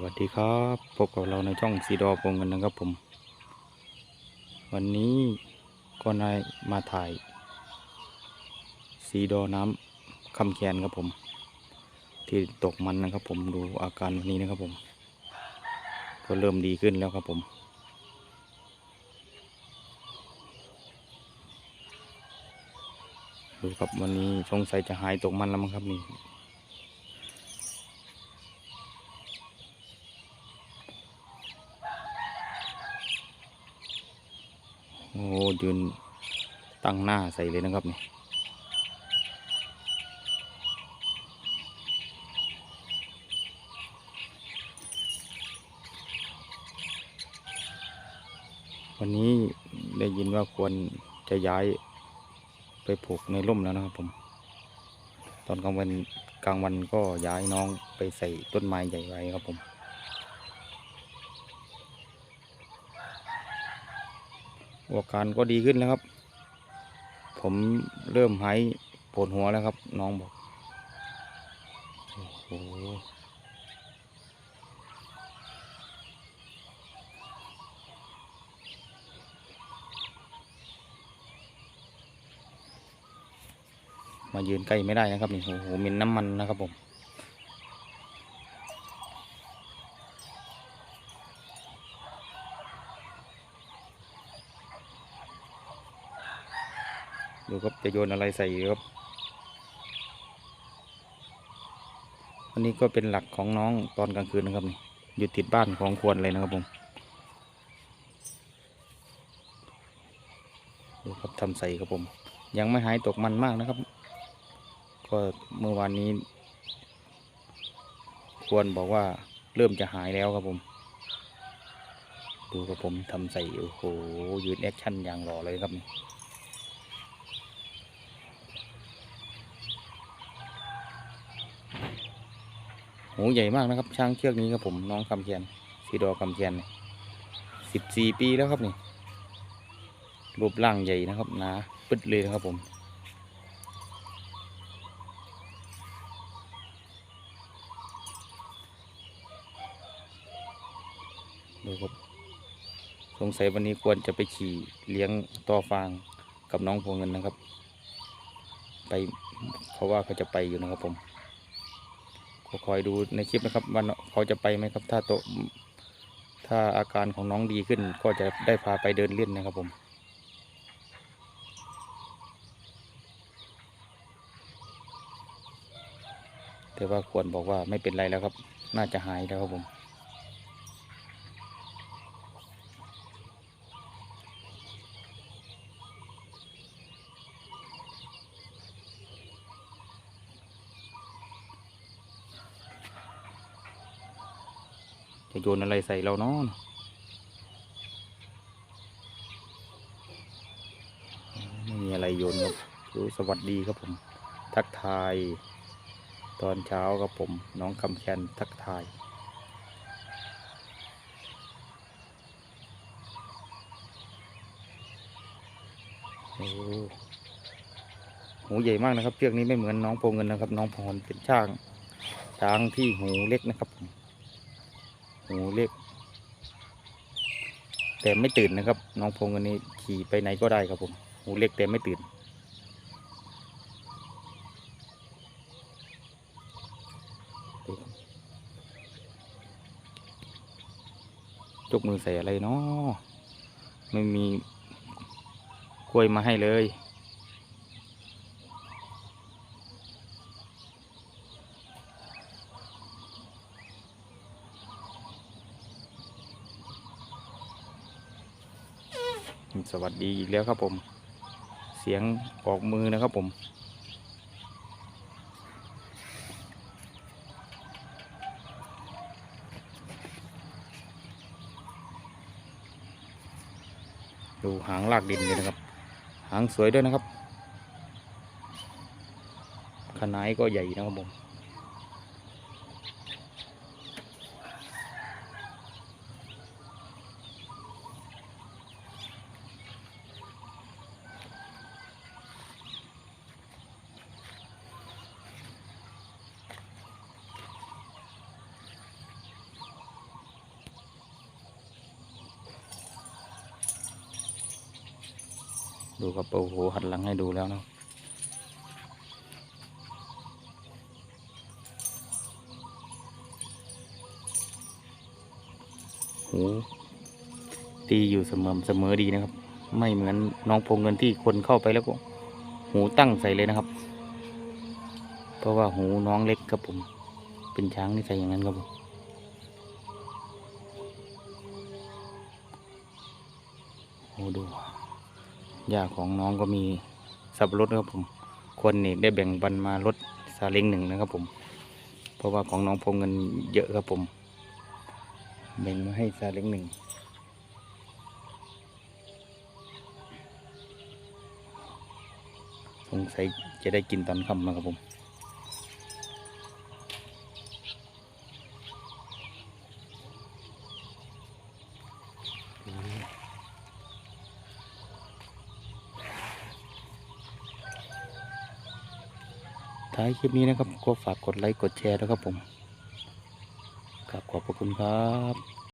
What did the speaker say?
วัสดีครับพบกับเราในช่องสีดอปงกันนะครับผม วันนี้ก็นายมาถ่าย สีดอน้ำคำแคนครับผม ที่ตกมันนะครับผมดูอาการวันนี้นะครับผม ก็เริ่มดีขึ้นแล้วครับผม ดูครับวันนี้สงสัยจะหายตกมันแล้วมั้งครับนี่ โอ้ยืนตั้งหน้าใส่เลยนะครับนี่วันนี้ได้ยินว่าควรจะย้ายไปผูกในร่มแล้วนะครับผม ตอนกลางวันกลางวันก็ย้ายน้องไปใส่ต้นไม้ใหญ่ไว้ครับผม อาการก็ดีขึ้นแล้วครับ ผมเริ่มหายปวดหัวแล้วครับ น้องบอก โอ้โหมายืนใกล้ไม่ได้นะครับนี่โอ้โหม็นน้ำมันนะครับผม ดูครับจะโยนอะไรใส่ครับอันนี้ก็เป็นหลักของน้องตอนกลางคืนนะครับนี่อยู่ติดบ้านของควรเลยนะครับผมดูครับทำใส่ครับผม ยังไม่หายตกมันมากนะครับ ก็เมื่อวานนี้ ควรบอกว่าเริ่มจะหายแล้วครับผม ดูครับผมทำใส่โอ้โหยืนแอคชั่นอย่างหล่อเลยครับนี่ หูใหญ่มากนะครับ ช้างเชือกนี้ครับผมน้องคำเคียนสีดอคำเคียนสิบสี่ปีแล้วครับนี่รูปร่างใหญ่นะครับหนาปึ๊ดเลยนะครับผมดูครับสงสัยวันนี้ควรจะไปขี่เลี้ยงต่อฟางกับน้องพวงเงินนะครับ ไปเขาว่าเขาจะไปอยู่นะครับผม ก็คอยดูในคลิปนะครับว่าเขาจะไปไหมครับถ้าโตถ้าอาการของน้องดีขึ้น ก็จะได้พาไปเดินเล่นนะครับผมแต่ว่าควรบอกว่าไม่เป็นไรแล้วครับ น่าจะหายแล้วครับผม จะโยนอะไรใส่เราเนาะไม่มีอะไรโยนครับรู้สวัสดีครับผม ทักทาย ตอนเช้าครับผม น้องคำแคนทักทายโอ้หูใหญ่มากนะครับเชือกนี้ไม่เหมือนน้องโพเงินนะครับ น้องพรเป็นช้างช้างที่หูเล็กนะครับผม หูเล็กแต่ไม่ตื่นนะครับ น้องพงอันนี้ขี่ไปไหนก็ได้ครับผม หูเล็กแต่ไม่ตื่น จกมือใส่อะไรเนาะไม่มีกล้วยมาให้เลย สวัสดีอีกแล้วครับผม เสียงออกมือนะครับผมดูหางลากดินเลยนะครับ หางสวยด้วยนะครับ ขนายก็ใหญ่นะครับผม ดูครับโอ้โหหันหลังให้ดูแล้วนะหูตีอยู่เสมอเสมอดีนะครับ ไม่เหมือนน้องพงเงินที่คนเข้าไปแล้วก็ หูตั้งใส่เลยนะครับ เพราะว่าหูน้องเล็กครับผม เป็นช้างนี่ใส่อย่างนั้นครับผมโอ้ดู หญ้าของน้องก็มีสับปะรดนะครับผมควรนี่ได้แบ่งบันมารถซาเล้งหนึ่งนะครับผม เพราะว่าของน้องพงเงินเยอะครับผม แบ่งมาให้ซาเล้งหนึ่งสงสัยจะได้กินตอนค่ำนะครับผม ท้ายคลิปนี้นะครับ ก็ฝากกดไลค์กดแชร์นะครับผมกราบขอบพระคุณครับ